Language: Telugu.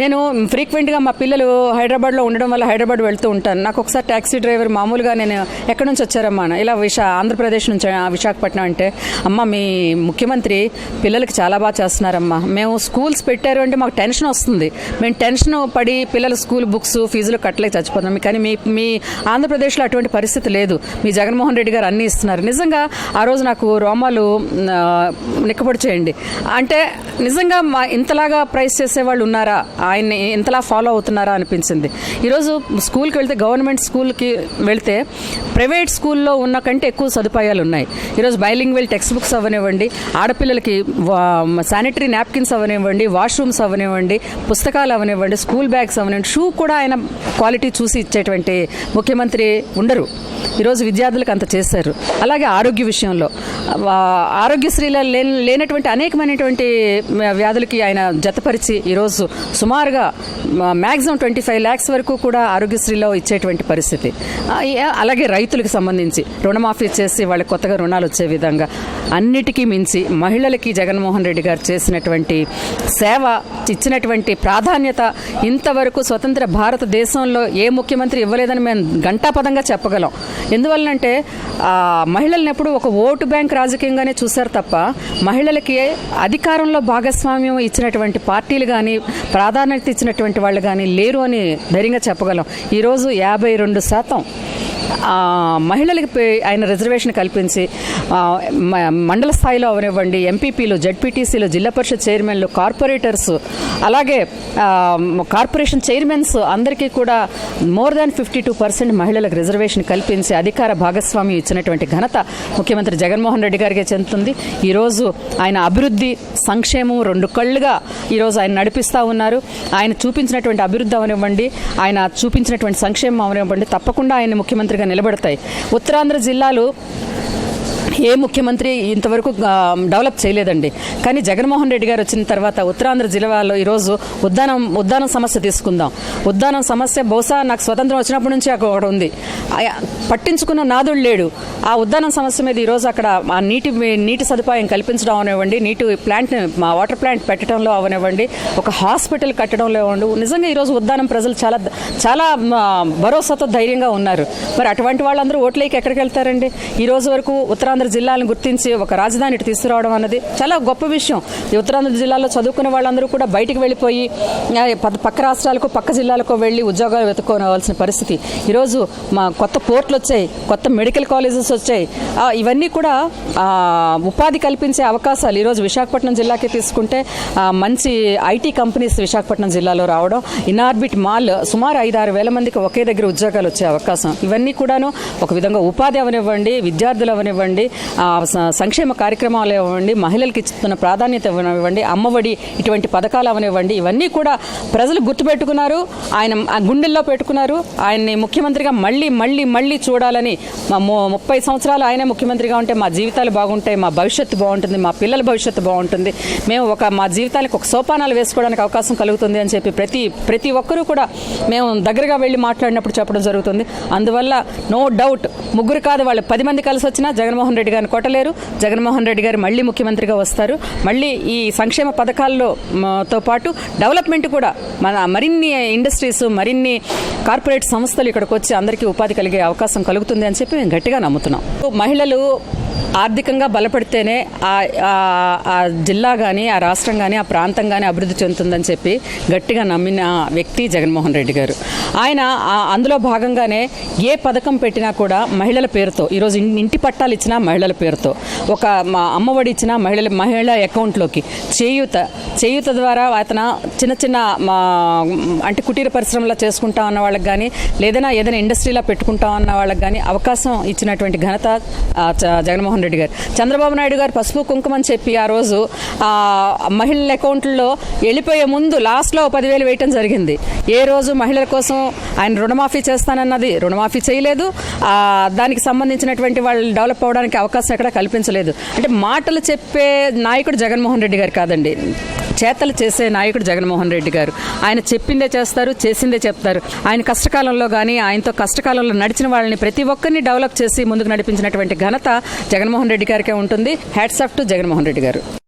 నేను ఫ్రీక్వెంట్గా మా పిల్లలు హైదరాబాద్లో ఉండడం వల్ల హైదరాబాద్ వెళ్తూ ఉంటాను. నాకు ఒకసారి ట్యాక్సీ డ్రైవర్ మామూలుగా నేను ఎక్కడి నుంచి వచ్చారమ్మా ఇలా విశా ఆంధ్రప్రదేశ్ నుంచి విశాఖపట్నం అంటే అమ్మ మీ ముఖ్యమంత్రి పిల్లలకి చాలా బాగా చేస్తున్నారమ్మా. మేము స్కూల్స్ పెట్టారు అంటే మాకు టెన్షన్ వస్తుంది. మేము టెన్షన్ పడి పిల్లల స్కూల్ బుక్స్ ఫీజులు కట్టలేక చచ్చిపోతున్నాం. కానీ మీ మీ ఆంధ్రప్రదేశ్లో అటువంటి పరిస్థితి లేదు. మీ జగన్మోహన్ రెడ్డి గారు అన్నీ ఇస్తున్నారు. నిజంగా ఆ రోజు నాకు రోమాలు నిక్కబడి నిక్కపొడి చేయండి. అంటే నిజంగా మా ఇంతలాగా ప్రైస్ చేసేవాళ్ళు ఉన్నారా? ఆయన్ని ఇంతలా ఫాలో అవుతున్నారా అనిపించింది. ఈరోజు స్కూల్కి వెళ్తే గవర్నమెంట్ స్కూల్కి వెళ్తే ప్రైవేట్ స్కూల్లో ఉన్న కంటే ఎక్కువ సదుపాయాలు ఉన్నాయి. ఈరోజు బైలింగ్వెల్ టెక్స్ట్ బుక్స్ అవ్వనివ్వండి ఆడపిల్లలకి శానిటరీ నాప్కిన్స్ అవ్వనివ్వండి వాష్రూమ్స్ అవ్వనివ్వండి పుస్తకాలు అవ్వనివ్వండి స్కూల్ బ్యాగ్స్ అవ్వనివ్వండి షూ కూడా ఆయన క్వాలిటీ చూసి ఇచ్చేటువంటి ముఖ్యమంత్రి ఉండరు. ఈరోజు విద్యార్థులకు అంత చేశారు అలాగే ఆరోగ్య విషయంలో ఆరోగ్యశ్రీలో లేని లేనటువంటి అనేకమైనటువంటి వ్యాధులకి ఆయన జతపరిచి ఈరోజు సుమారుగా మ్యాక్సిమం ట్వంటీ ఫైవ్ ల్యాక్స్ వరకు కూడా ఆరోగ్యశ్రీలో ఇచ్చేటువంటి పరిస్థితి. అలాగే రైతులకు సంబంధించి రుణమాఫీ చేసి వాళ్ళకి కొత్తగా రుణాలు వచ్చే విధంగా అన్నిటికీ మించి మహిళలకి జగన్మోహన్ రెడ్డి గారు చేసినటువంటి సేవ ఇచ్చినటువంటి ప్రాధాన్యత ఇంతవరకు స్వతంత్ర భారతదేశంలో ఏ ముఖ్యమంత్రి ఇవ్వలేదని మేము గంటాపదంగా చెప్పగలం. ఎందువల్లంటే ఆ, మహిళల్ని ఎప్పుడు ఒక ఓటు బ్యాంక్ రాజకీయంగానే చూశారు తప్ప మహిళలకి అధికారంలో భాగస్వామ్యం ఇచ్చినటువంటి పార్టీలు కానీ ప్రాధాన్యత ఇచ్చినటువంటి వాళ్ళు కానీ లేరు అని ధైర్యంగా చెప్పగలం. ఈరోజు యాభై రెండు శాతం మహిళలకి పే- ఆయన రిజర్వేషన్ కల్పించి మండల స్థాయిలో అవనివ్వండి ఎంపీపీలు జడ్పీటీసీలు జిల్లా పరిషత్ చైర్మన్లు కార్పొరేటర్స్ అలాగే కార్పొరేషన్ చైర్మన్స్ అందరికీ కూడా more than fifty two percent మహిళలకు రిజర్వేషన్ కల్పించి అధికార భాగస్వామ్యం ఇచ్చినటువంటి ఘనత ముఖ్యమంత్రి జగన్మోహన్ రెడ్డి గారికి చెందుతుంది. ఈరోజు ఆయన అభివృద్ధి సంక్షేమం రెండు కళ్ళుగా ఈరోజు ఆయన నడిపిస్తూ ఉన్నారు. ఆయన చూపించినటువంటి అభివృద్ధి అవనివ్వండి ఆయన చూపించినటువంటి సంక్షేమం అవనివ్వండి తప్పకుండా ఆయన ముఖ్యమంత్రి నిలబడతాయి. ఉత్తరాంధ్ర జిల్లాలు ఏ ముఖ్యమంత్రి ఇంతవరకు డెవలప్ చేయలేదండి. కానీ జగన్మోహన్ రెడ్డి గారు వచ్చిన తర్వాత ఉత్తరాంధ్ర జిల్లాలో ఈరోజు ఉద్దానం ఉద్దానం సమస్య తీసుకుందాం. ఉద్దానం సమస్య బహుశా నాకు స్వతంత్రం వచ్చినప్పటి నుంచి అక్కడ ఒకటి ఉంది. పట్టించుకున్న నాదుడు లేడు. ఆ ఉద్దానం సమస్య మీద ఈరోజు అక్కడ ఆ నీటి నీటి సదుపాయం కల్పించడం అవనివ్వండి నీటి ప్లాంట్ మా వాటర్ ప్లాంట్ పెట్టడంలో అవనివ్వండి ఒక హాస్పిటల్ కట్టడంలో అవ్వండి నిజంగా ఈరోజు ఉద్దానం ప్రజలు చాలా చాలా భరోసాతో ధైర్యంగా ఉన్నారు. మరి అటువంటి వాళ్ళందరూ ఓట్లేకి ఎక్కడికి వెళ్తారండి? ఈ రోజు వరకు ఉత్తరాంధ్ర జిల్లాలను గుర్తించి ఒక రాజధాని ఇటు తీసుకురావడం అన్నది చాలా గొప్ప విషయం. ఉత్తరాంధ్ర జిల్లాలో చదువుకున్న వాళ్ళందరూ కూడా బయటికి వెళ్ళిపోయి ప- పక్క రాష్ట్రాలకు పక్క జిల్లాలకు వెళ్ళి ఉద్యోగాలు వెతుక్కోవాల్సిన పరిస్థితి. ఈరోజు మా కొత్త పోర్ట్లు వచ్చాయి కొత్త మెడికల్ కాలేజెస్ వచ్చాయి. ఇవన్నీ కూడా ఉపాధి కల్పించే అవకాశాలు ఈరోజు విశాఖపట్నం జిల్లాకి తీసుకుంటే మంచి ఐటీ కంపెనీస్ విశాఖపట్నం జిల్లాలో రావడం ఇన్ఆర్బిట్ మాల్ సుమారు ఐదు ఆరు వేల మందికి ఒకే దగ్గర ఉద్యోగాలు వచ్చే అవకాశం. ఇవన్నీ కూడాను ఒక విధంగా ఉపాధి అవనివ్వండి విద్యార్థులు అవనివ్వండి సంక్షేమ కార్యక్రమాలు ఇవ్వండి మహిళలకు ఇస్తున్న ప్రాధాన్యత ఇవ్వనివ్వండి అమ్మఒడి ఇటువంటి పథకాలు అవనివ్వండి ఇవన్నీ కూడా ప్రజలు గుర్తుపెట్టుకున్నారు ఆయన ఆ గుండెల్లో పెట్టుకున్నారు ఆయన్ని ముఖ్యమంత్రిగా మళ్ళీ మళ్ళీ మళ్ళీ చూడాలని మా ముప్పై సంవత్సరాలు ఆయనే ముఖ్యమంత్రిగా ఉంటే మా జీవితాలు బాగుంటాయి మా భవిష్యత్తు బాగుంటుంది మా పిల్లల భవిష్యత్తు బాగుంటుంది మేము ఒక మా జీవితాలకు ఒక సోపానాలు వేసుకోవడానికి అవకాశం కలుగుతుంది అని చెప్పి ప్రతి ప్రతి ఒక్కరూ కూడా మేము దగ్గరగా వెళ్ళి మాట్లాడినప్పుడు చెప్పడం జరుగుతుంది. అందువల్ల నో డౌట్ ముగ్గురు కాదు వాళ్ళు పది మంది కలిసి వచ్చినా జగన్మోహన్ రెడ్డి గారిని కొట్టలేరు. జగన్మోహన్ రెడ్డి గారు మళ్ళీ ముఖ్యమంత్రిగా వస్తారు. మళ్ళీ ఈ సంక్షేమ పథకాల్లో తో పాటు డెవలప్మెంట్ కూడా మన మరిన్ని ఇండస్ట్రీస్ మరిన్ని కార్పొరేట్ సంస్థలు ఇక్కడికి వచ్చి అందరికీ ఉపాధి కలిగే అవకాశం కలుగుతుంది అని చెప్పి మేము గట్టిగా నమ్ముతున్నాం. మహిళలు ఆర్థికంగా బలపడితేనే ఆ ఆ- జిల్లా కానీ ఆ రాష్ట్రం కానీ ఆ ప్రాంతం కానీ అభివృద్ధి చెందుతుందని చెప్పి గట్టిగా నమ్మిన వ్యక్తి జగన్మోహన్ రెడ్డి గారు. ఆయన అందులో భాగంగానే ఏ పథకం పెట్టినా కూడా మహిళల పేరుతో ఈరోజు ఇంటి పట్టాలు ఇచ్చినా మహిళల పేరుతో ఒక మా అమ్మఒడి ఇచ్చిన మహిళల మహిళ అకౌంట్లోకి చేయూత చేయూత ద్వారా అతను చిన్న చిన్న మా అంటే కుటీర పరిశ్రమలో చేసుకుంటా ఉన్న వాళ్ళకి కానీ లేదైనా ఏదైనా ఇండస్ట్రీలో పెట్టుకుంటా ఉన్న వాళ్ళకి కానీ అవకాశం ఇచ్చినటువంటి ఘనత జగన్మోహన్ జగన్మోహన్ రెడ్డి గారు. చంద్రబాబు నాయుడు గారు పసుపు కుంకుమ అని చెప్పి ఆ రోజు మహిళల అకౌంట్లో వెళ్ళిపోయే ముందు లాస్ట్లో పదివేలు వేయటం జరిగింది. ఏ రోజు మహిళల కోసం ఆయన రుణమాఫీ చేస్తానన్నది రుణమాఫీ చేయలేదు. దానికి సంబంధించినటువంటి వాళ్ళు డెవలప్ అవ్వడానికి అవకాశం ఎక్కడ కల్పించలేదు. అంటే మాటలు చెప్పే నాయకుడు జగన్మోహన్ రెడ్డి గారు కాదండి. చేతలు చేసే నాయకుడు జగన్మోహన్ రెడ్డి గారు. ఆయన చెప్పిందే చేస్తారు చేసిందే చెప్తారు. ఆయన కష్టకాలంలో కానీ ఆయనతో కష్టకాలంలో నడిచిన వాళ్ళని ప్రతి ఒక్కరిని డెవలప్ చేసి ముందుకు నడిపించినటువంటి ఘనత జగన్మోహన్ రెడ్డి గారికే ఉంటుంది. Hats off to Jaganmohan Reddy garu.